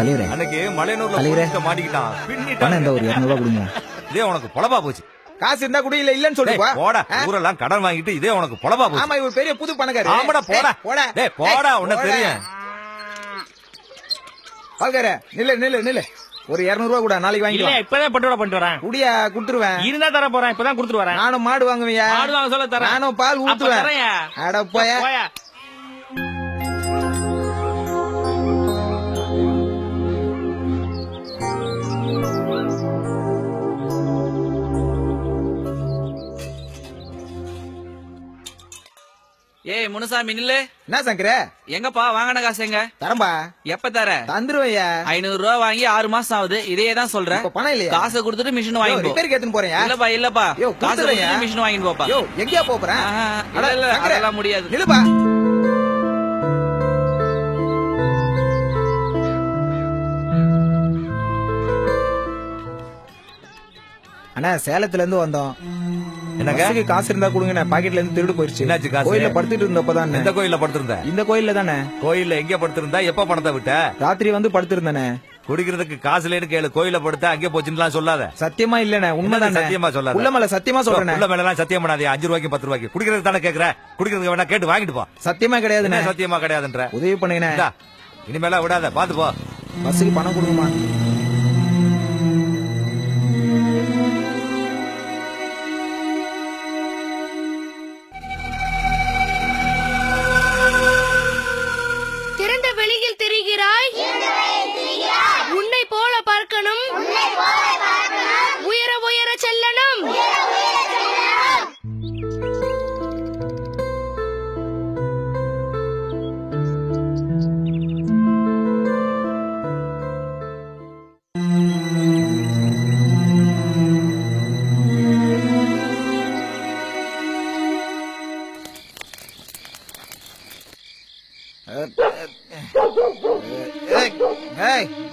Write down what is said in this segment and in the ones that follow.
தலைவரே. அன்னைக்கு மலையனூர்ல தலைவரே. மாட்டிக்கிட்டான். பணம் இந்த ஒரு பின்னிட்டான் இரநூறுவா கொடுங்க. இதே உனக்கு பொழப்பா போச்சு. காசு இருந்தா கூட இல்ல இல்லன்னு டேய், சொல்லுப்பா போடா ஊரெல்லாம் கடன் வாங்கிட்டு இதே உனக்கு பொழப்பா போச்சு. ஆமா இவர் பெரிய புது பணக்காரர் ஆமாடா போடா. டேய் போடா. போடா. தெரியும் பால்கார நில்லு நில்லு நில்லு. ஒரு இருநூறு ரூபா கூட நாளைக்கு இல்ல வாங்கிக்கலாம் இப்பதான் பட்டுவடை பண்ணிட்டு வரேன். குடியா குடுத்துருவேன். இருந்தா தர போறேன் இப்பதான் கொடுத்துட்டு வரேன். நானும் மாடு வாங்குவியா மாடு வாங்க சொல்ல தரேன். நானும் பால் அப்ப ஊத்துவேன். தரேன்யா. அட போயா. போயா. முனுசாமி நில்லு. என்ன சங்கர? எங்கப்பா வாங்கின காசு எங்க? தரம்பா எப்ப தர? தந்துருவையா ஐநூறு ரூபா வாங்கி ஆறு மாசம் ஆகுது. இதே தான் சொல்றேன். பணம் இல்லையா? காசை கொடுத்துட்டு மிஷின் வாங்கி போ. ரிப்பேருக்கு எடுத்துன்னு போறேன் இல்லப்பா இல்லப்பா. காசை. கொடுத்துட்டு மிஷின் வாங்கி போப்பா. யோ எங்கேயா போறேன்? இல்ல, அதெல்லாம் முடியாது. நிலுப்பா அண்ணா சேலத்துல இருந்து வந்தோம். பஸ்ஸுக்கு காசு இருந்தா கொடுங்க பாக்கெட்ல இருந்து திருடு போயிருச்சு. என்னாச்சு காசு? கோயில்ல படுத்துட்டு இருந்தப்பதான்? எந்த கோயில்ல படுத்திருந்த? இந்த கோயில்ல தானே. கோயில்ல எங்க படுத்திருந்தா? எப்ப பணத்தை விட்ட? ராத்திரி வந்து படுத்திருந்தானே. குடிக்கிறதுக்கு காசு இல்லைன்னு கேளு. கோயில படுத்த அங்கே போச்சுன்னு சொல்லாத. சத்தியமா இல்லண்ணே உண்மைதானே சத்தியமா சொல்லாத. உள்ள மேல சத்தியமா சொல்றேன் உள்ள மேல எல்லாம் சத்தியம் பண்ணாதே. அஞ்சு ரூபாய்க்கு பத்து ரூபாய்க்கு. குடிக்கிறதுக்கு தானே கேக்குற? குடிக்கிறதுக்கு வேணா கேட்டு வாங்கிட்டு போ. சத்தியமா என்ன சத்தியமா கிடையாதுன்ற? உதவி பண்ணுங்கண்ணே. இந்தா, இனிமேலாம் விடாத. பாத்து போ. பஸ்ஸுக்கு பணம் கொடுங்கம்மா.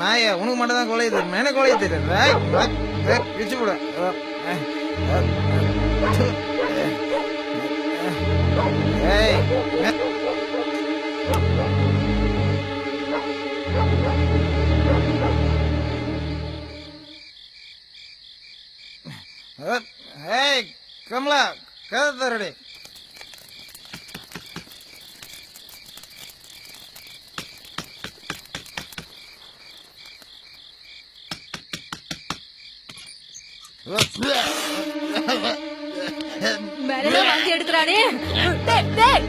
நாயே, உனக்கு மட்டும் தான் கொலை தெரியும் எனக்கு கொலை தெரியும் ஏய், ஏய், பிரிச்சு போடு. ஏய் கமலா கதை தரடி. மேலதான் வாந்தி எடுக்கிறானே. டேய்,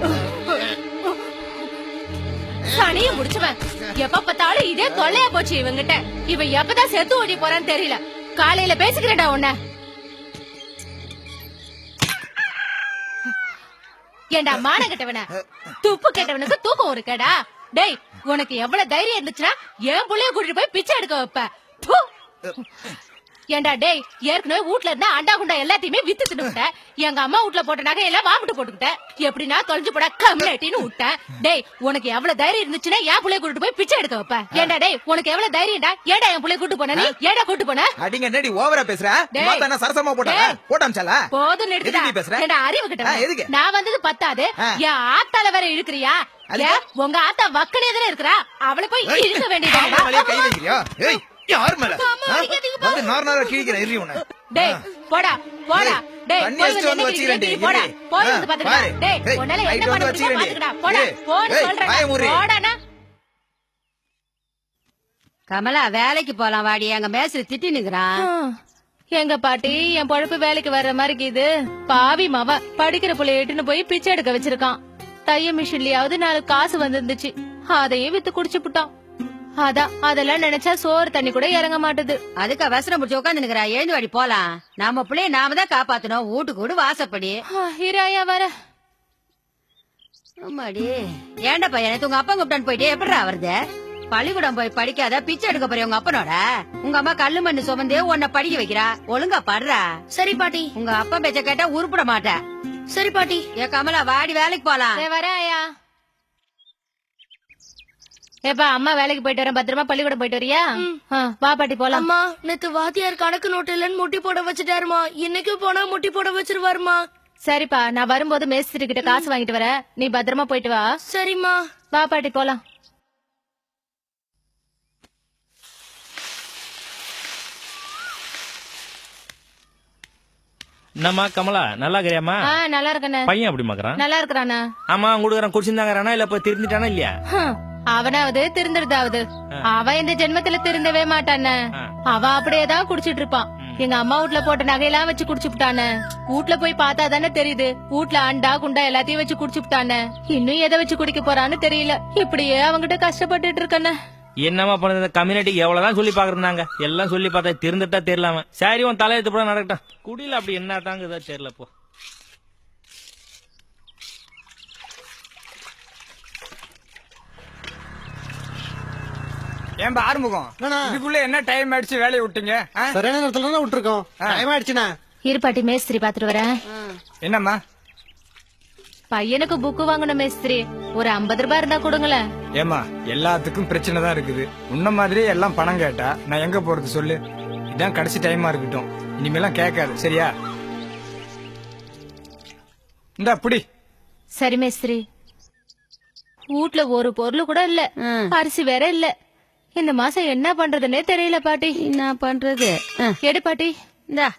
சனிய முடிச்சுவன். எப்ப பார்த்தாலும் இதே தொல்லையா போச்சு இவங்கிட்ட. இவன் எப்பதான் செத்து ஓடி போறான்னு தெரியல. காலையில பேசிக்கிறேடா உன்ன. ஏண்டா மான கெட்டவன? துப்பு கெட்டவனுக்கு தூக்கம் ஒரு கேடா? டேய் உனக்கு எவ்வளவு தைரியம் இருந்துச்சுன்னா என் புள்ளைய கூட்டிட்டு போய் பிச்சை எடுக்க வைப்ப. ஏண்டா டேய் ஏற்கனவே வீட்ல இருந்தா அண்டா குண்டா எல்லாத்தையுமே வித்து தின்னுட்ட எங்க அம்மா வீட்ல போட்ட நகை எல்லாம் வாமிட்டு போட்டுக்கிட்டேன் எப்படின்னா தொலைஞ்சு போடா கம்யூனிட்டின்னு விட்டேன் டேய் உனக்கு எவ்வளவு தைரியம் இருந்துச்சுன்னா என் புள்ளைய கூட்டிட்டு போய் பிச்சை எடுக்க வைப்ப. ஏண்டா டேய் உனக்கு எவ்வளவு தைரியம்டா? ஏடா என் புள்ளைய கூட்டு போன நீ? ஏடா கூட்டு போன? அடிங்க என்னடி ஓவரா பேசுற? சரசமா டேய். போட்டாம்ச்சாலா போதும் நிறுத்துடா பேசுற? ஏண்டா அறிவு கிட்ட? நான் வந்தது பத்தாது. என் ஆத்தால வேற இழுக்கிறியா? உங்க ஆத்தா வக்கனே தானே இருக்கிறா? அவளை போய் ஏய், இழுக்க யார் மேலயே கை வேண்டியதா யார் மேல. வந்து நார் நாரா கிழிக்கிறேன் எரி உன்னை. டேய் போடா போடா. டேய் தண்ணி போய் அடிச்சிட்டு வந்து வந்து என்ன வச்சுக்கிறேன் கிழிக்கிறீ, டி, போடா. போய் வந்து பாத்துக்கடா பாரு. டேய் உன்னால என்ன பண்ண முடியுமோ வச்சுக்கிறேன் டி. பாத்துக்கடா போடா ஏய், சொல்றேன். போடானா? கமலா வேலைக்கு போலாம் வாடி. அங்க மேஸ்திரி திட்டி நிக்கிறான் எங்க பாட்டி என் பொழப்பு வேலைக்கு வர்ற மாதிரி இது. பாவி மவ. படிக்கிற புள்ளைய இட்டுன்னு போய் பிச்சை எடுக்க வச்சிருக்கான். தைய மிஷின்லயாவது நாலு காசு வந்திருந்துச்சு. அதையும் வித்து குடிச்சு புட்டான். அதான் அதெல்லாம் நினைச்சா சோறு தண்ணி கூட இறங்க மாட்டுது. அதுக்கு அவசரம் முடிச்சு உட்காந்து நிக்கிறா. எழுந்து வாடி போலாம். நம்ம பிள்ளைய நாம தான் காப்பாத்தணும். வீட்டுக்கு வீடு வாசப்படி. ஆ, இராயா வர. ஆமாடி ஏன்டா பையன்? உங்க அப்பா கூப்பிட்டான்னு போயிட்டு எப்படிடா வருது? பள்ளிக்கூடம் போய் படிக்காத பிச்சை எடுக்க போறிய உங்க அப்பனோட? உங்க அம்மா கல்லு மண்ணு சுமந்து உன்னை படிக்க வைக்கிறா. ஒழுங்கா படுறா. சரி பாட்டி. உங்க அப்பா பேச்ச கேட்டா உருப்பிட மாட்ட சரி பாட்டி. ஏ கமலா வாடி வேலைக்கு போலாம். வரையா. ஏப்பா அம்மா வேலைக்கு போயிட்டு வரேன். பத்திரமா பள்ளிக்கூடம் போயிட்டு வரியா? வா பாட்டி போலாம். அம்மா நேத்து வாத்தியார் கணக்கு நோட்டு இல்லன்னு முட்டி போட வச்சுட்டாருமா. இன்னைக்கு போனா முட்டி போட வச்சிருவாருமா? சரிப்பா நான் வரும்போது மேஸ்திரி கிட்ட காசு வாங்கிட்டு வர நீ பத்திரமா போயிட்டு வா. சரிம்மா. வா பாட்டி போலாம். என்னம்மா கமலா நல்லா இருக்கிறியாமா நல்லா இருக்கேன் பையன் அப்படி மாக்குறான்? நல்லா இருக்கிறானா ஆமா உங்களுக்கு குடிச்சிருந்தாங்கறானா இல்ல போய் திருந்திட்டானா இல்லையா? அவனாவது திருந்துறதாவது அவன் இந்த ஜென்மத்துல திருந்தவே மாட்டானே ஆ. அவன் அப்படியேதான் குடிச்சிட்டு இருப்பான் எங்க அம்மா வீட்ல போட்ட நகையெல்லாம் வச்சு குடிச்சுட்டானே வீட்ல போய் பார்த்தா தானே தெரியுது. வீட்ல அண்டா குண்டா எல்லாத்தையும் வச்சு குடிச்சுட்டானே இன்னும் எதை வச்சு குடிக்க போறான்னு தெரியல. இப்படியே அவங்கிட்ட கஷ்டப்பட்டுட்டு இருக்கண்ணே என்னம்மா பண்ணுது? கம்யூனிட்டி எவ்வளவுதான் சொல்லி பாக்குறாங்க எல்லாம் சொல்லி பார்த்தா திருந்துட்டா தெரியலாம சரி உன் தலையெழுத்து போட நடக்கட்டும். குடியில அப்படி என்ன தாங்குதோ தெரியல போ. ஏன் ஆறுமுகம்? இதுக்குள்ள என்ன டைம் ஆயிடுச்சு? வேலையை விட்டீங்க? சரியான நேரத்துல தான் விட்டுருக்கோம். டைம் ஆயிடுச்சுண்ணா. இருப்பாட்டி மேஸ்திரி பாத்துட்டு வரேன். என்னம்மா? பையனுக்கு புக்கு வாங்கணும் மேஸ்திரி. ஒரு ஐம்பது ரூபாய் இருந்தா கொடுங்களேன். ஏமா எல்லாத்துக்கும் பிரச்சனை தான் இருக்குது. உன்ன மாதிரியே எல்லாம் பணம் கேட்டா நான் எங்க போறது சொல்லு. இதான் கடைசி டைமா இருக்கட்டும். இனிமேலாம் கேட்காது சரியா? இந்தா புடி. சரி மேஸ்திரி. வீட்ல ஒரு பொருள் கூட இல்ல. அரிசி வேற இல்ல. இந்த மாசம் என்ன பண்றதுன்னே தெரியல பாட்டி. என்ன பண்றது? எடு பாட்டி. இந்தா.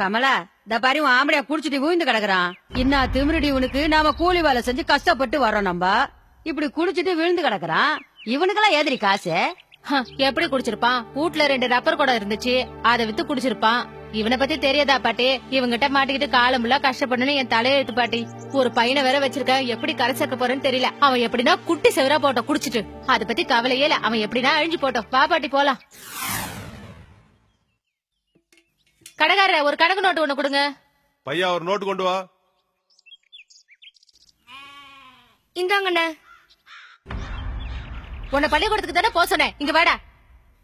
கமலா இந்த பாரு உன் ஆம்பளைய குடிச்சிட்டு விழுந்து கிடக்குறான். என்ன திமிருடி உனக்கு நாம கூலி வேலை செஞ்சு கஷ்டப்பட்டு வரோம் நம்ம. இப்படி குடிச்சிட்டு விழுந்து கிடக்குறான். இவனுக்கெல்லாம் ஏதிரி காசு? எப்படி குடிச்சிருப்பான்? வீட்ல ரெண்டு ரப்பர் குடம் இருந்துச்சு. அதை வித்து குடிச்சிருப்பான். இவனை பத்தி தெரியாதா பாட்டி? இவங்கிட்ட மாட்டிக்கிட்டு காலமுள்ள கஷ்டப்படணும் என் தலையெழுத்து பாட்டி. ஒரு பையனை வேற வச்சிருக்கேன். எப்படி கரை சேர்க்க போறேன்னு தெரியல. அவன் எப்படின்னா குட்டி செவரா போட்டோம் குடிச்சிட்டு. அதை பத்தி கவலையே இல்ல. அவன் எப்படின்னா அழிஞ்சு போட்டோம். வா பாட்டி போலாம். கடைக்காரர ஒரு கணக்கு நோட்டு ஒண்ணு கொடுங்க. பையா ஒரு நோட்டு கொண்டு வா. இந்தாங்கண்ணே. உன்னை பள்ளிக்கூடத்துக்கு தானே போக சொன்னேன். இங்க வாடா.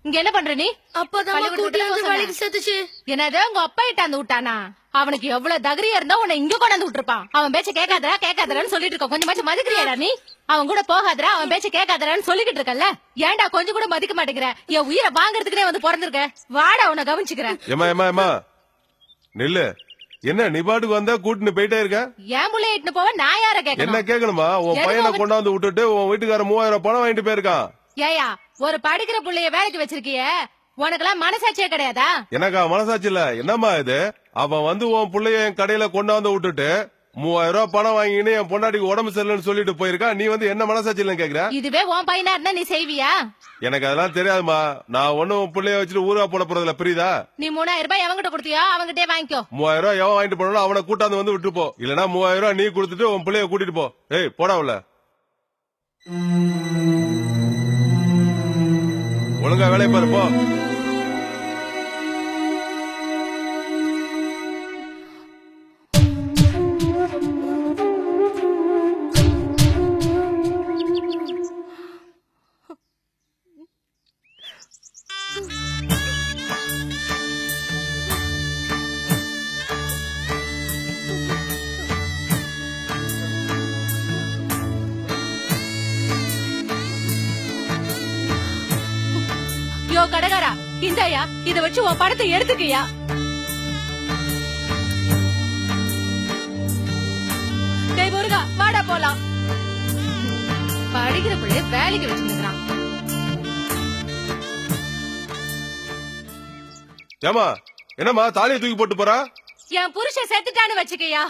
இங்க என்ன பண்ற நீ? அப்பதான் பள்ளிக்கூடத்துல கூட்டி வந்து வேலைக்கு சேர்த்துச்சு. என்னது உங்க அப்பா இட்டாந்து விட்டானா? அவனுக்கு எவ்வளவு தகரியா இருந்தா உன்னை இங்க கொண்டாந்து விட்டுருப்பான். அவன் பேச்ச கேட்காதரா கேட்காதரான்னு சொல்லிட்டு இருக்க. கொஞ்சமாச்சும் மதிக்கிறியாடா நீ? அவன் கூட போகாதரா அவன் பேச்ச கேட்காதரான்னு சொல்லிக்கிட்டு இருக்கல்ல? ஏன்டா கொஞ்சம் கூட மதிக்க மாட்டேங்கிற? என் உயிரை வாங்குறதுக்குனே வந்து பிறந்திருக்க. வாடா உன்னை கவனிச்சுக்கிறேன். ஏமா ஏமா ஏமா நெல்லு. என்ன நீ பாட்டுக்கு வந்தா கூட்டின்னு போயிட்டே இருக்க? ஏன் முள்ள இட்டுன்னு போவ நான் யார என்ன கேட்கணும்? கேட்கணுமா? உன் பையனை கொண்டாந்து விட்டுட்டு உன் வீட்டுக்கார மூவாயிரம் பணம் வாங்கிட்டு போயிருக்கான். ஏயா ஒரு படிக்கிற புள்ளைய வேலைக்கு வச்சிருக்கிய? உனக்கெல்லாம் மனசாட்சியே கிடையாதா? எனக்கா மனசாட்சி இல்ல? என்னம்மா இது? அவன் வந்து உன் புள்ளைய என் கடையில கொண்டாந்து விட்டுட்டு மூவாயிரம் ரூபாய் பணம் வாங்கின்னு என் பொண்டாட்டிக்கு உடம்பு சரியில்லைன்னு சொல்லிட்டு போயிருக்கா? நீ வந்து என்ன மனசாட்சி இல்லைன்னு கேக்குற? இதுவே உன் பையனா இருந்தா நீ செய்வியா? எனக்கு அதெல்லாம் தெரியாதுமா நான் ஒண்ணும் உன் புள்ளைய வச்சுட்டு ஊரா போட போறதுல புரியுதா? நீ மூணாயிரம் ரூபாய் எவங்கிட்ட கொடுத்தியோ அவங்கிட்டே வாங்கிக்கோ. மூவாயிரம் ரூபாய் எவன் வாங்கிட்டு போனாலும் அவனை கூட்டாந்து வந்து விட்டு போ இல்லனா மூவாயிரம் ரூபாய் நீ கொடுத்துட்டு உன் பிள்ளைய கூட்டிட்டு போ. ஏய் போடா உள்ள. ஒழுங்கா வேலையை பாரு யோ கடைக்காரா இந்தாயா இத வச்சு உன் படத்தை எடுத்துக்கியா? டேய் முருகா வாடா போலாம். படிக்கிற பிள்ளைய வேலைக்கு வச்சுக்கிறான் ஏமா என்னம்மா தாலியை தூக்கி போட்டு போறா? என் புருஷன் செத்துட்டான்னு வச்சுக்கயா?